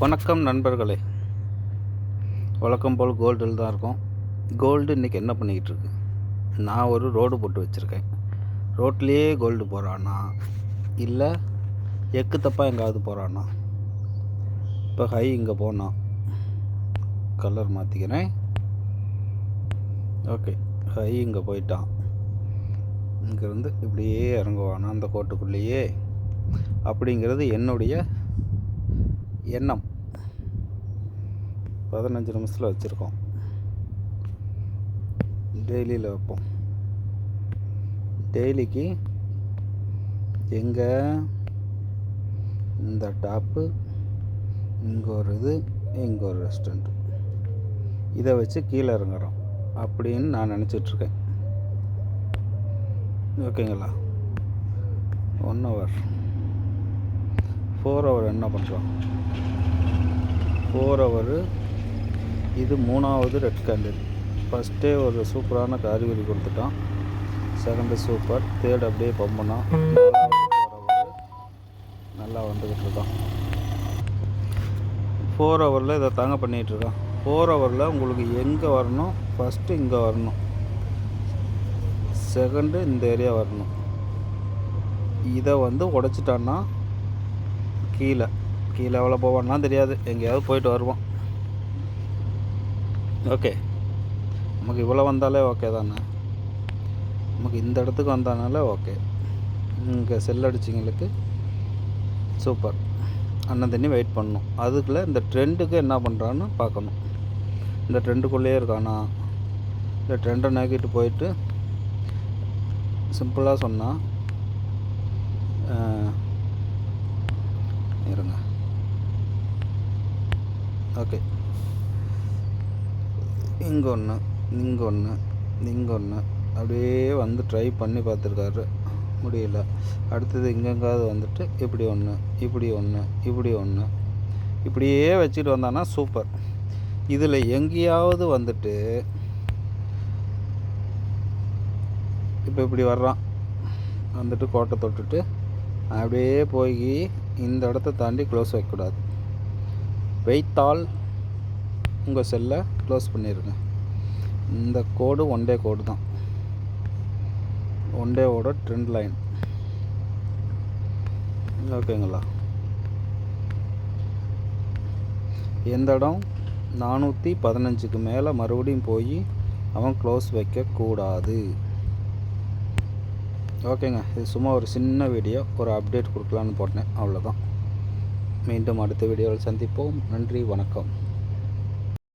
வணக்கம் நண்பர்களே. வழக்கம் போல் கோல்டில் தான் இருக்கும். கோல்டு இன்றைக்கி என்ன பண்ணிக்கிட்டு இருக்கு? நான் ஒரு ரோடு போட்டு வச்சுருக்கேன். ரோட்லேயே கோல்டு போகிறானா இல்லை எக்கு தப்பாக எங்காவது போகிறானா இப்போ ஹை இங்கே போனான் கலர் மாற்றிக்கிறேன் ஓகே ஹை இங்கே போயிட்டான். இங்கேருந்து இப்படியே இறங்குவானா. அந்த கோட்டுக்குள்ளேயே. அப்படிங்கிறது என்னுடைய எண்ணம். பதினஞ்சு நிமிஷத்தில் வச்சுருக்கோம். டெய்லியில் வைப்போம். டெய்லிக்கு எங்கே இந்த டாப்பு இங்கே ஒரு இது இங்கே ஒரு ரெஸ்டாரண்ட். இதை வச்சு கீழே இறங்குறோம். அப்படின்னு நான் நினச்சிட்ருக்கேன். ஓகேங்களா? ஒன் ஹவர் ஃபோர் ஹவர் என்ன பண்ணுறோம் ஃபோர் ஹவரு இது மூணாவது ரெட் கேண்டில் ஃபஸ்ட்டே ஒரு சூப்பரான காரிவரி கொடுத்துட்டான். செகண்டு சூப்பர் தேர்ட் அப்படியே பம்பனா. நல்லா வந்துக்கிட்டு இருக்கான். ஃபோர் ஹவரில் இதை தாங்க பண்ணிகிட்ருக்கான் ஃபோர் ஹவரில் உங்களுக்கு எங்கே வரணும்? ஃபஸ்ட்டு இங்கே வரணும். செகண்டு இந்த ஏரியா வரணும். இதை வந்து உடச்சிட்டான்னா கீழே. கீழே எவ்வளோ போவான்னா தெரியாது. எங்கேயாவது போயிட்டு வருவோம். ஓகே. நமக்கு இவ்வளோ வந்தாலே ஓகே தானே? நமக்கு இந்த இடத்துக்கு வந்தனால ஓகே. இங்கே செல் அடிச்சிங்களுக்கு சூப்பர். அண்ணன் தண்ணி வெயிட் பண்ணணும் அதுக்குள்ளே இந்த ட்ரெண்டுக்கு என்ன பண்ணுறான்னு பார்க்கணும். இந்த ட்ரெண்டுக்குள்ளேயே இருக்கானா? இந்த ட்ரெண்டை நோக்கிட்டு போயிட்டு சிம்பிளாக சொன்னால் இருங்க. ஓகே இங்கே ஒன்று இங்கே ஒன்று இங்கே ஒன்று அப்படியே வந்து ட்ரை பண்ணி பார்த்துருக்காரு. முடியல. அடுத்தது இங்கெங்காவது வந்துட்டு இப்படி ஒன்று இப்படி ஒன்று இப்படி ஒன்று இப்படியே வச்சுட்டு வந்தான்னா சூப்பர் இதில் எங்கேயாவது வந்துட்டு இப்போ இப்படி வர்றான். வந்துட்டு கோட்டை தொட்டுட்டு அப்படியே போய் இந்த இடத்த தாண்டி க்ளோஸ் வைக்கக்கூடாது. வைத்தால் உங்கள் செல்லை க்ளோஸ் பண்ணிடுங்க இந்த கோடு ஒன் டே கோடு தான். ஒன் டேவோட ட்ரெண்ட் லைன் ஓகேங்களா எந்த இடம்? நானூற்றி பதினஞ்சுக்கு மேலே மறுபடியும் போய் அவன் க்ளோஸ் வைக்கக்கூடாது. ஓகேங்க இது சும்மா ஒரு சின்ன வீடியோ ஒரு அப்டேட் கொடுக்கலான்னு போட்டேன் அவ்வளோதான் மீண்டும் அடுத்த வீடியோவில் சந்திப்போம். நன்றி வணக்கம்.